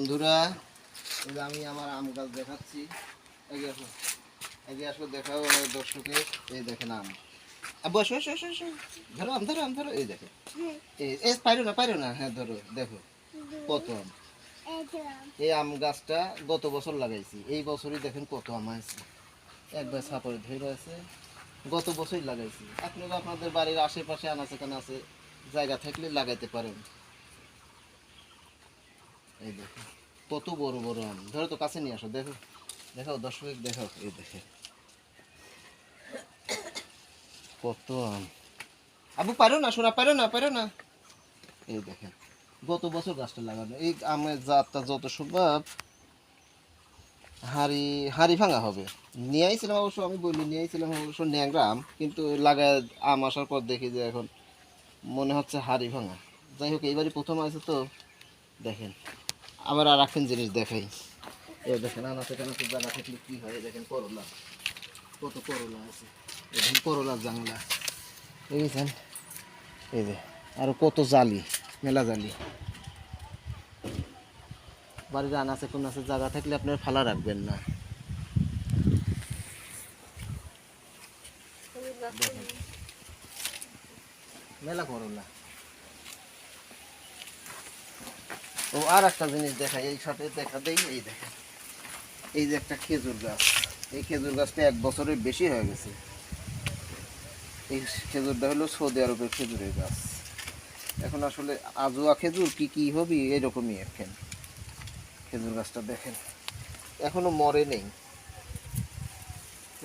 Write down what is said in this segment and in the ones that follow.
বন্ধুরা এই আমি আমার আম গাছ দেখাচ্ছি। এগিয়ে আসো এগিয়ে আসো দেখাও দর্শকে। এই দেখেন আম। আসো আসো আসো আসো। ধরো আম ধরো আম ধরো। এই দেখো এই এই পারো না পারো না। হ্যাঁ ধরো দেখো। কত আম। এই আম গাছটা গত বছর লাগাইছি। এই বছরই দেখেন কত আম আছে একবার সাপড়ে ধরে আছে। গত বছরই লাগাইছি। আপনারা আপনাদের বাড়ির আশেপাশে আনাচে আছে জায়গা থাকলে লাগাইতে পারেন। এই দেখো, কত বড় বড় আম। ধরো তো কাছে নিয়ে আসো, দেখো, দেখাও, দর্শক দেখাও, এই দেখে। কত আম। আবু, পারো না শোনা পারো না পারো না। এই দেখেন গত বছর গাছটা লাগানো, এই আমের জাতটা যত সম্ভব হাড়ি হাড়ি ভাঙা হবে। নিয়ে আইছিলাম অবশ্য, আমি বলি নিয়ে আইছিলাম অবশ্য ন্যাংরা আম, কিন্তু লাগায় আম আসার পর দেখি যে এখন মনে হচ্ছে হাড়ি ভাঙা। যাই হোক, এইবারই প্রথম আছে তো, দেখেন। আবার আর একখান জিনিস দেখাই। এই দেখেন আনাতে কানাতে জায়গা থাকলে কি হয়? দেখেন করলা। কত করলা আছে। দেখেন করলার জাংলা। বুঝেছেন এই যে, আরও কত জালি, মেলা জালি। বাড়ির আনাচে কোন আছে জায়গা থাকলে আপনার ফালা রাখবেন না। মেলা করলা। ও আর একটা জিনিস দেখাই, এই সাথে দেখা দেই, এই দেখা এই যে একটা খেজুর গাছ, এই খেজুর গাছটা এক বছরের বেশি হয়ে গেছে। এই খেজুরটা হলো সৌদি আরবের খেজুরের গাছ। এখন আসলে আজোয়া খেজুর কি কি হবে, এরকমই এখন খেজুর গাছটা দেখেন, এখনও মরে নেই।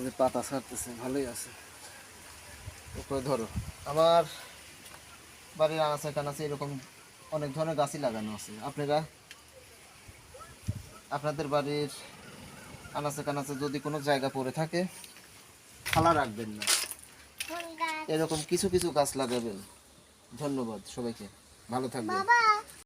যে পাতা ছাড়তেছে, ভালোই আছে। উপরে ধরো, আমার বাড়ির আনাচে কানাচে এরকম অনেক ধরনের গাছই লাগানো আছে। আপনারা আপনাদের বাড়ির আনাচে কানাচে যদি কোনো জায়গা পড়ে থাকে খালা রাখবেন না। এরকম কিছু কিছু গাছ লাগাবেন। ধন্যবাদ সবাইকে। ভালো থাকবেন।